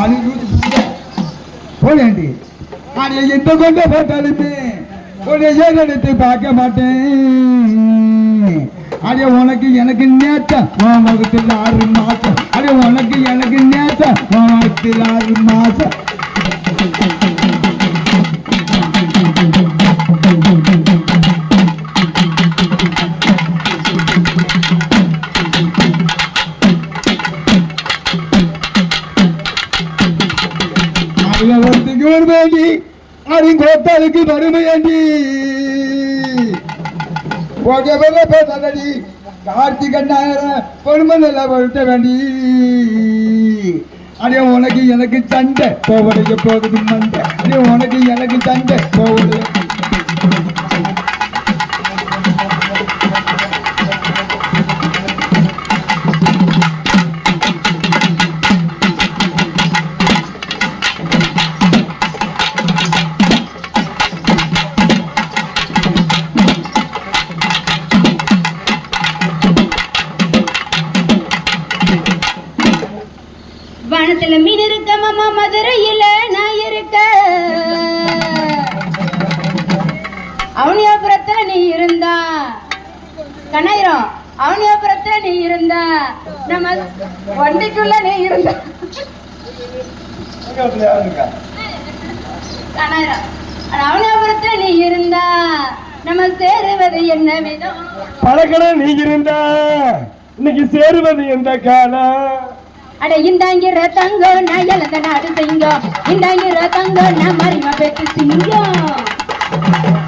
அது போலேண்டி நான் எந்த கொண்ட பார்த்தாலுமே உன்னை ஏறெடுத்து பார்க்க மாட்டேன்? அடே உனக்கு எனக்கு நேத்தம் உன் முகத்தில் ஆறு மாசம். அடே உனக்கு எனக்கு நேத்தம் உன் முகத்தில் ஆறு மாசம். வேண்டி அது கோத்தாளுக்கு வறுமையாண்டி ஓகே வெள்ள பேசாதடி கார்த்திகண்ணாயிரம் பொறுமை வேண்டி. அடே உனக்கு எனக்கு சண்டை போவடைய போகுது மண்டை. அடே உனக்கு எனக்கு சண்டை போவடைய வானத்துல மீன் இருக்க மாமா மதுரையில நான் இருக்க. அவனியாபுரத்துல நீ இருந்தா. கண்ணாயிரம் அவனியாபுரத்துல நீ இருந்தா. நம்ம வண்டிக்குள்ள நீ இருந்தா. கண்ணாயிரம் அவனியாபுரத்துல நீ இருந்தா. நம்ம சேருவது என்ன விதம்? பழக்கடை நீ இருந்தா. இன்னைக்கு சேருவது எந்த காலம்? அட இந்தாங்கிற தங்கம் நான் இழந்த நாடு சிங்கம் இந்தாங்கிற தங்கம் நான் மறிமா பெற்று சிங்கம்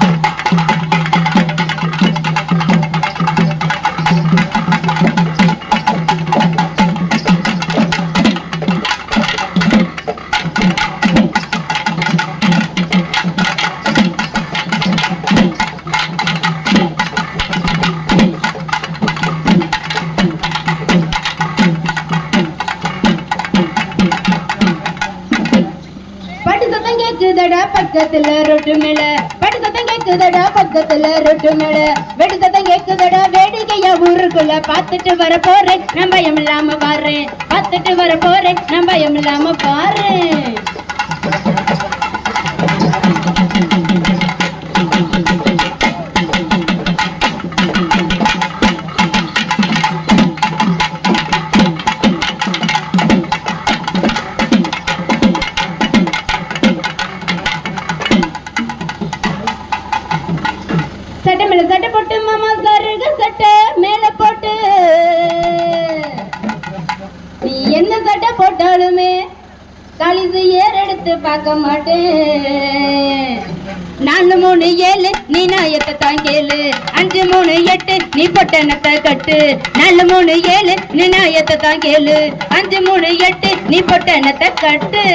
பக்கத்துல ரொட்டு மேல. பட்டு சத்தம் கேக்குதடா பக்கத்துல ரொட்டு மேல. வெடி சத்தம் கேக்குதடா வேடிக்கையா ஊருக்குள்ள பார்த்துட்டு வர போறேன் நான் பயம் இல்லாம பாறேன் பார்த்துட்டு வர போறேன் நான் பயம் இல்லாம பாரு சட்டை சட்டை போட்டு மாமா சருக சட்டை மேல போட்டு. நீ என்ன சட்டை போட்டாலுமே கழிசு ஏற எடுத்து பார்க்க மாட்டேன். நாலு மூணு ஏழு நீ நாயத்தை தான் கேளு அஞ்சு மூணு எட்டு நீ பொட்டனத்தை கட்டு. நாலு மூணு ஏழு நீ நாயத்தை தான் கேளு அஞ்சு மூணு எட்டு நீ பொட்டனத்தை கட்டு.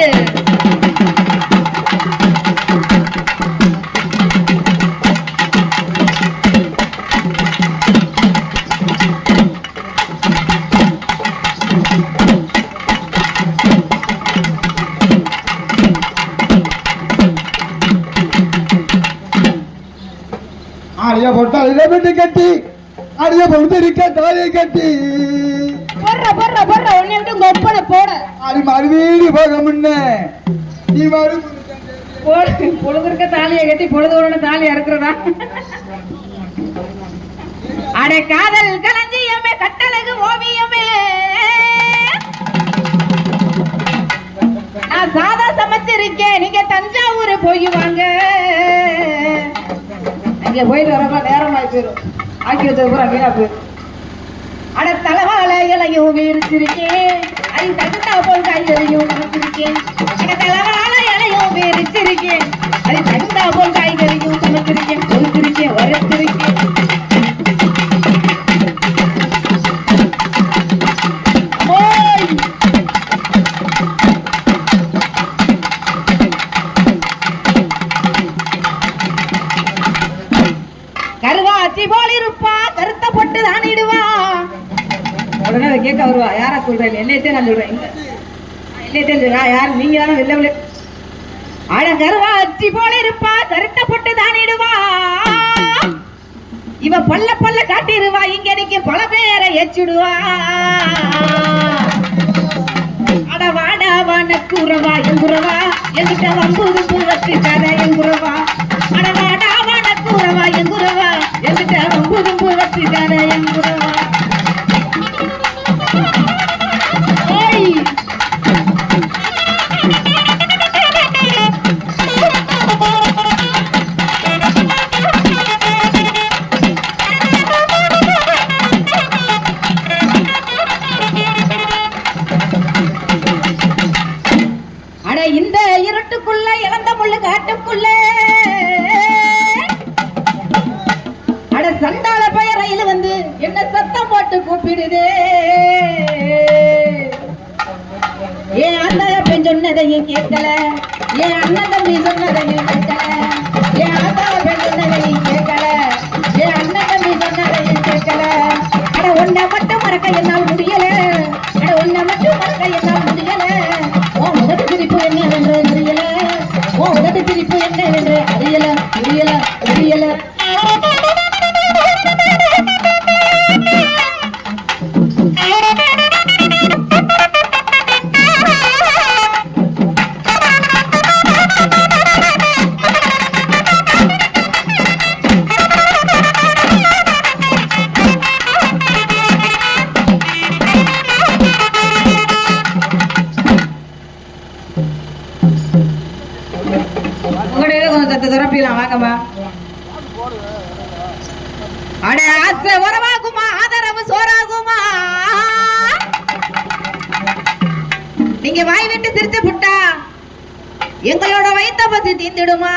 ஆடிய போட்டா இதை விட்டு கட்டி ஆடிய பொழுது இருக்க தாலியை கட்டி. போடுற போடுற போடுற உன்னை விட்டு உங்க ஒப்பனை போட. ஆடி மறுவீடு போக முன்ன. நீ மறு போடு பொழுது இருக்க தாலியை கட்டி பொழுது ஒரு தாலி அறுக்கிறதா? அட காதல் களஞ்சியமே கட்டழகு ஓவியமே. நான் சாதா சமைச்சிருக்கேன் நீங்க தஞ்சாவூர் போய் வாங்க. அங்கே போயிட்டு வரப்ப நேரமாய் போயிடும். ஆக்கி வச்சது பூரா வீணா போயிடும். அட தலைவாழ இலையும் விரிச்சிருக்கேன் அது தகுந்தா போல் காய்கறியும் சமைச்சிருக்கேன் அட தலைவாழ யாரை சொல்கிறேன் என்னையத்தே நான் சொல்கிறேன் என்னையத்தே சொல்கிறேன் யார்? நீங்கள் தானே வெள்ள போல இருப்பா கருத்த பொட்டு தானிடுவா இவ பல்ல பல்ல காட்டிடுவா இங்க எனக்கு பல எச்சிடுவா அட வாடா உறவா எங்குறவா? எங்கிட்ட வம்புது பூவத்து கதை எங்குறவா? அட வாடா வானக்கு உறவா எங்குறவா? எங்கிட்ட வம்புது பூவத்து கதை எங்குறவா? கதையும் கேட்கல என் அண்ணன் வாங்கம்மா ஆதரவு சோறாகுமா? நீங்க வாய் விட்டு சிரித்து புட்டா? எங்களோட வயிற்ற பத்தி தீர்ந்துடுமா?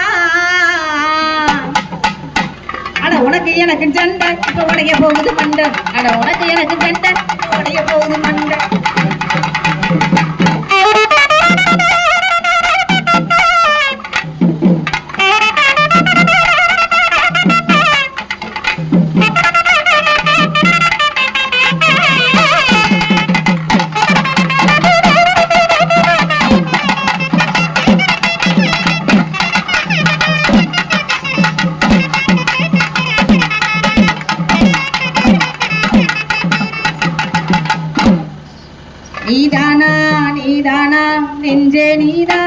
அட உனக்கு எனக்கு சண்டை. இப்ப உடைய போகுது மண்டை. அட உனக்கு எனக்கு சண்டை. உடைய போகுது மண்டை. நெஞ்சே நீதான்